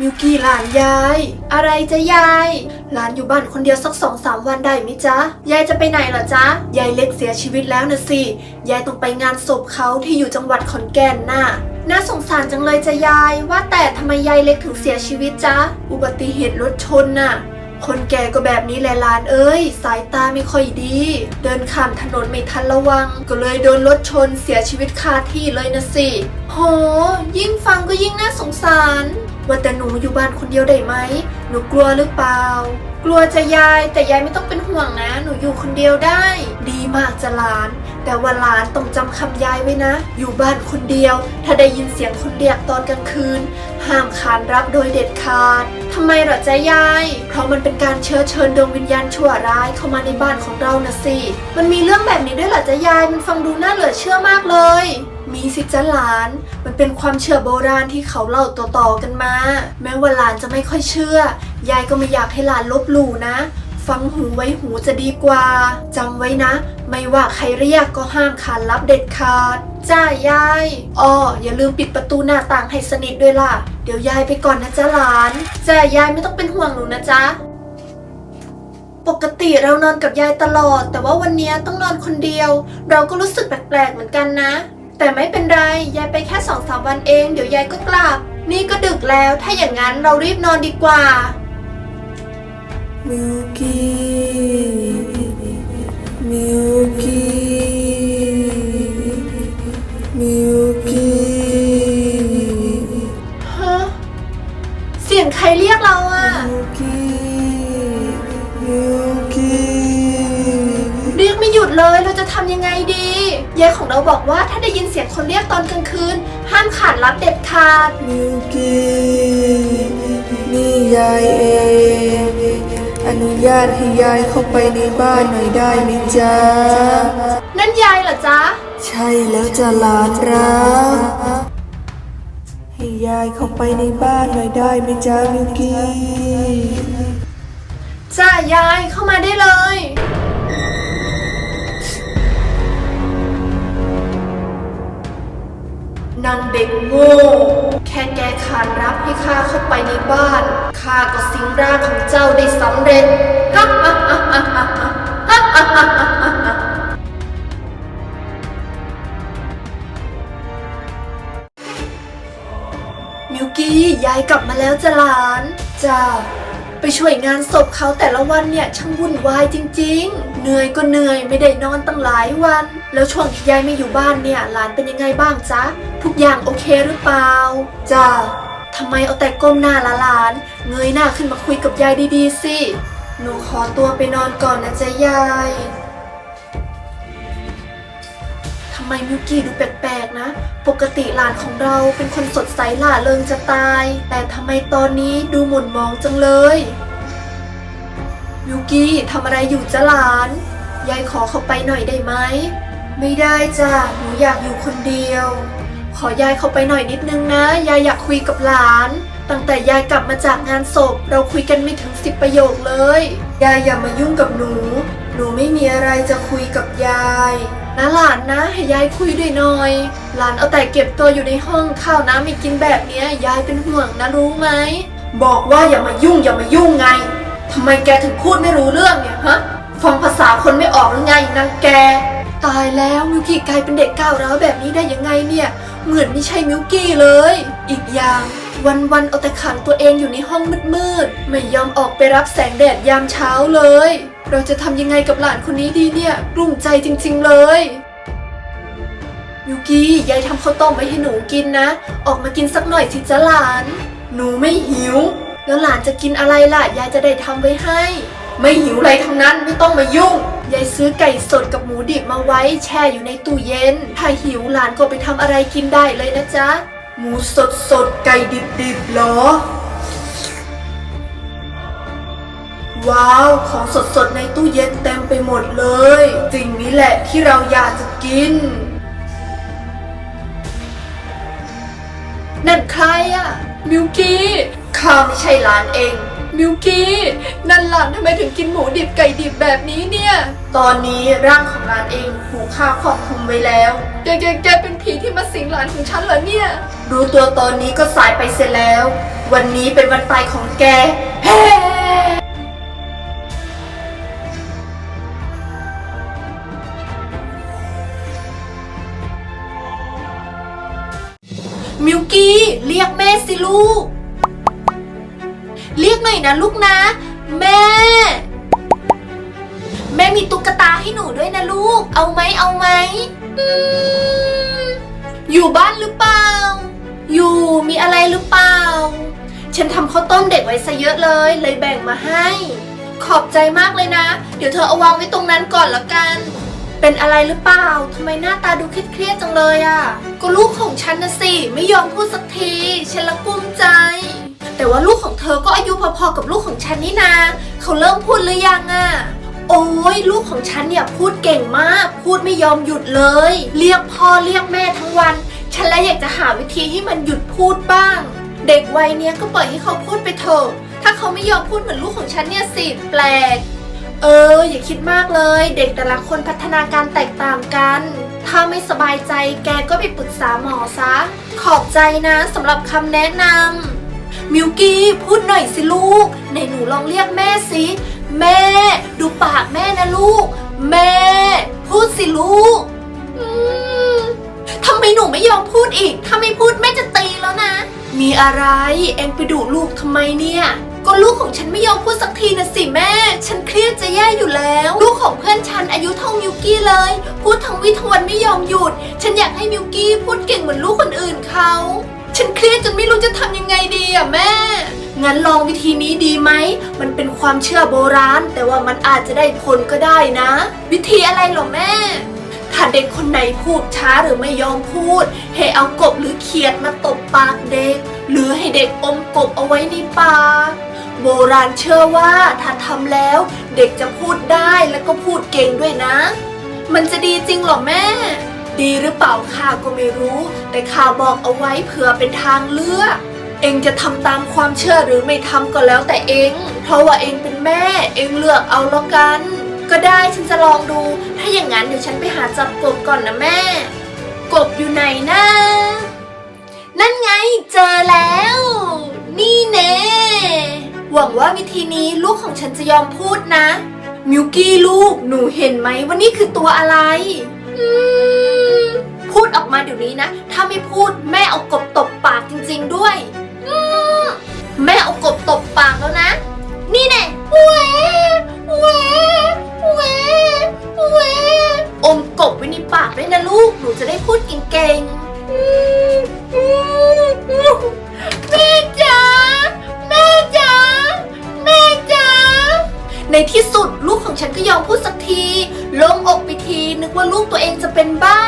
มิวกี้หลานยาย อะไรจะยายหลานอยู่บ้านคนเดียวสักสองสามวันได้ไหมจ๊ะ ยายจะไปไหนเหรอจ๊ะ ยายเล็กเสียชีวิตแล้วนะสิ ยายต้องไปงานศพเขาที่อยู่จังหวัดขอนแก่นน่ะ น่าสงสารจังเลยจะยาย ว่าแต่ทำไมยายเล็กถึงเสียชีวิตจ๊ะ อุบัติเหตุรถชนน่ะ คนแก่ก็แบบนี้แหละลานเอ้ย สายตาไม่ค่อยดี เดินข้ามถนนไม่ทันระวัง ก็เลยโดนรถชนเสียชีวิตคาที่เลยนะสิ โห ยิ่งฟังก็ยิ่งน่าสงสาร ว่าแต่หนูอยู่บ้านคนเดียวได้ไหม หนูกลัวหรือเปล่า กลัวจะยายแต่ยายไม่ต้องเป็นห่วงนะ หนูอยู่คนเดียวได้ ดีมากจะหลาน แต่ว่าหลานต้องจำคำยายไว้นะ อยู่บ้านคนเดียว ถ้าได้ยินเสียงคนเรียกตอนกลางคืน ห้ามขานรับโดยเด็ดขาดทำไมหรอจ๊ะยาย เพราะมันเป็นการเชื้อเชิญดวงวิญญาณชั่วร้ายเข้ามาในบ้านของเรานะสิ มันมีเรื่องแบบนี้ด้วยเหรอจ๊ะยาย มันฟังดูน่าเหลือเชื่อมากเลย มีสิจ๊ะหลาน มันเป็นความเชื่อโบราณที่เขาเล่าต่อๆกันมา แม้ว่าหลานจะไม่ค่อยเชื่อ ยายก็ไม่อยากให้หลานลบหลู่นะ ฟังหูไว้หูจะดีกว่าจำไว้นะ ไม่ว่าใครเรียกก็ห้ามขานรับเด็ดขาด จ้ายายอ้ออย่าลืมปิดประตูหน้าต่างให้สนิทด้วยล่ะ เดี๋ยวยายไปก่อนนะจ๊ะหลาน จ้ายายไม่ต้องเป็นห่วงหนูนะจ๊ะปกติเรานอนกับยายตลอด แต่ว่าวันนี้ต้องนอนคนเดียว เราก็รู้สึกแปลกๆเหมือนกันนะ แต่ไม่เป็นไร ยายไปแค่สองสามวันเอง เดี๋ยวยายก็กลับ นี่ก็ดึกแล้ว ถ้าอย่างนั้นเรารีบนอนดีกว่ามิวกี้ เลยเราจะทำยังไงดียายของเราบอกว่าถ้าได้ยินเสียงคนเรียกตอนกลางคืน ห้ามขานรับเด็ดขาดมิวกี้นี่ยายเองอนุญาตให้ยายเข้าไปในบ้านหน่อยได้ไหมจ๊ะนั่นยายเหรอจ๊ะใช่แล้วจะหลานรักให้ยายเข้าไปในบ้านหน่อยได้ไหมจ๊ะมิวกี้จ้ายายเข้ามาได้เลย นางเด็กโง่ แค่แกขานรับให้ข้าเข้าไปในบ้านข้าก็สิงร่างของเจ้าได้สำเร็จมิวกี้ยายกลับมาแล้วจ้ะหลานจ้า ไปช่วยงานศพเขาแต่ละวันเนี่ยช่างวุ่นวายจริง ๆ เหนื่อยก็เหนื่อยไม่ได้นอนตั้งหลายวัน แล้วช่วงที่ยายไม่อยู่บ้านเนี่ยหลานเป็นยังไงบ้างจ๊ะ ทุกอย่างโอเคหรือเปล่าจ้าทำไมเอาแต่ก้มหน้าละหลาน เงยหน้าขึ้นมาคุยกับยายดีๆสิ หนูขอตัวไปนอนก่อนนะจ๊ะยายำไมมิวกี้ดูแปลกๆนะ ปกติหลานของเราเป็นคนสดใสหล่าเริงจะตาย แต่ทำไมตอนนี้ดูหม่นมองจังเลย มิวกี้ทำอะไรอยู่จ้ะหลาน ยายขอเข้าไปหน่อยได้ไหม ไม่ได้จ้ะ หนูอยากอยู่คนเดียว ขอยายเข้าไปหน่อยนิดนึงนะ ยายอยากคุยกับหลานตั้งแต่ยายกลับมาจากงานศพ เราคุยกันไม่ถึงสิบประโยคเลย ยายอย่ามายุ่งกับหนู หนูไม่มีอะไรจะคุยกับยาย นะหลานนะให้ยายคุยด้วยหน่อย หลานเอาแต่เก็บตัวอยู่ในห้องข้าวน้ำไม่กินแบบเนี้ยยายเป็นห่วงนะรู้ไหม บอกว่าอย่ามายุ่งอย่ามายุ่งไงทำไมแกถึงพูดไม่รู้เรื่องเนี่ยฮะฟังภาษาคนไม่ออกหรือไงนางแก ตายแล้วมิวกี้กลายเป็นเด็กก้าวร้าวแบบนี้ได้ยังไงเนี่ยเหมือนไม่ใช่มิวกี้เลย อีกอย่างวันๆเอาแต่ขังตัวเองอยู่ในห้องมืดๆไม่ยอมออกไปรับแสงแดดยามเช้าเลย เราจะทำยังไงกับหลานคนนี้ดีเนี่ย กลุ้มใจจริงๆเลยมิวกี้ยายทำข้าวต้มไว้ให้หนูกินนะ ออกมากินสักหน่อยสิจ๊ะหลาน หนูไม่หิว แล้วหลานจะกินอะไรล่ะ ยายจะได้ทำไว้ให้ ไม่หิวอะไรทั้งนั้นไม่ต้องมายุ่ง ยายซื้อไก่สดกับหมูดิบมาไว้แช่อยู่ในตู้เย็น ถ้าหิวหลานก็ไปทำอะไรกินได้เลยนะจ๊ะ หมูสดสดไก่ดิบดิบเหรอ ว้าว ของสดสดๆในตู้เย็นเต็มไปหมดเลย สิ่งนี้แหละที่เราอยากจะกิน นั่นใครอะมิวกี้ข้าไม่ใช่หลานเอง มิวกี้ นั่นหลานทำไมถึงกินหมูดิบไก่ดิบแบบนี้เนี่ย ตอนนี้ร่างของหลานเองถูกฆ่าครอบคลุมไว้แล้วแกแกแกเป็นผีที่มาสิงหลานของฉันเหรอเนี่ย รู้ตัวตอนนี้ก็สายไปเสียแล้ว วันนี้เป็นวันตายของแก เฮ้ มิวกี้เรียกแม่สิลูก เรียกหน่อยนะลูกนะ แม่ แม่มีตุ๊กตาให้หนูด้วยนะลูก เอาไหมเอาไหมอืมอยู่บ้านหรือเปล่า อยู่มีอะไรหรือเปล่า ฉันทำข้าวต้มเด็กไว้ซะเยอะเลย เลยแบ่งมาให้ ขอบใจมากเลยนะ เดี๋ยวเธอเอาวางไว้ตรงนั้นก่อนละกัน เป็นอะไรหรือเปล่าทำไมหน้าตาดูเครียดๆจังเลยอะ่ะ ก็ลูกของฉันนะสิ ไม่ยอมพูดสักที ฉันละกุ้มใจ แต่ว่าลูกของเธอก็อายุพอๆกับลูกของฉันนี่นา เขาเริ่มพูดหรือยังอะ่ะ โอ้ยลูกของฉันเนี่ยพูดเก่งมาก พูดไม่ยอมหยุดเลย เรียกพ่อเรียกแม่ทั้งวัน ฉันเลยอยากจะหาวิธีให้มันหยุดพูดบ้าง เด็กวัยเนี้ยก็ปล่อยให้เขาพูดไปเถอะ ถ้าเขาไม่ยอมพูดเหมือนลูกของฉันเนี่ยสิ แปลก เออ อย่าคิดมากเลย เด็กแต่ละคนพัฒนาการแตกต่างกัน ถ้าไม่สบายใจแกก็ไปปรึกษาหมอซะ ขอบใจนะสำหรับคำแนะนำมิวกี้พูดหน่อยสิลูกไหนหนูลองเรียกแม่สิแม่ ดูปากแม่นะลูก แม่ พูดสิลูกทำไมหนูไม่ยอมพูดอีก ถ้าไม่พูดแม่จะตีแล้วนะ มีอะไร เอ็งไปดุลูกทำไมเนี่ย ก็ลูกของฉันไม่ยอมพูดสักทีนะสิแม่ ฉันเครียดจะแย่อยู่แล้ว ลูกของเพื่อนฉันอายุเท่ามิวกี้เลย พูดทั้งวิทงวันไม่ยอมหยุด ฉันอยากให้มิวกี้พูดเก่งเหมือนลูกคนอื่นเขา ฉันเครียดจนไม่รู้จะทำยังไงดีอะแม่ งั้นลองวิธีนี้ดีไหม มันเป็นความเชื่อโบราณ แต่ว่ามันอาจจะได้ผลก็ได้นะ วิธีอะไรหรอแม่ถ้าเด็กคนไหนพูดช้าหรือไม่ยอมพูด ให้เอากบหรือเขียดมาตบปากเด็ก หรือให้เด็กอมกบเอาไว้ในปาก โบราณเชื่อว่าถ้าทำแล้วเด็กจะพูดได้แล้วก็พูดเก่งด้วยนะ มันจะดีจริงหรอแม่ ดีหรือเปล่าข้าก็ไม่รู้ แต่ข้าบอกเอาไว้เผื่อเป็นทางเลือก เองจะทำตามความเชื่อหรือไม่ทำก็แล้วแต่เอง เพราะว่าเองเป็นแม่ เองเลือกเอาแล้วกัน ก็ได้ฉันจะลองดู ถ้าอย่างนั้นเดี๋ยวฉันไปหาจับกบก่อนนะแม่ กบอยู่ไหนนะ นั่นไงเจอแล้ว หวังว่าวิธีนี้ลูกของฉันจะยอมพูดนะ มิวกี้ลูก หนูเห็นไหมว่านี่คือตัวอะไร อืม พูดออกมาเดี๋ยวนี้นะ ถ้าไม่พูดแม่เอากบตบปากจริง ๆด้วย อืม แม่เอากบตบ ว่าลูกตัวเองจะเป็นบ้า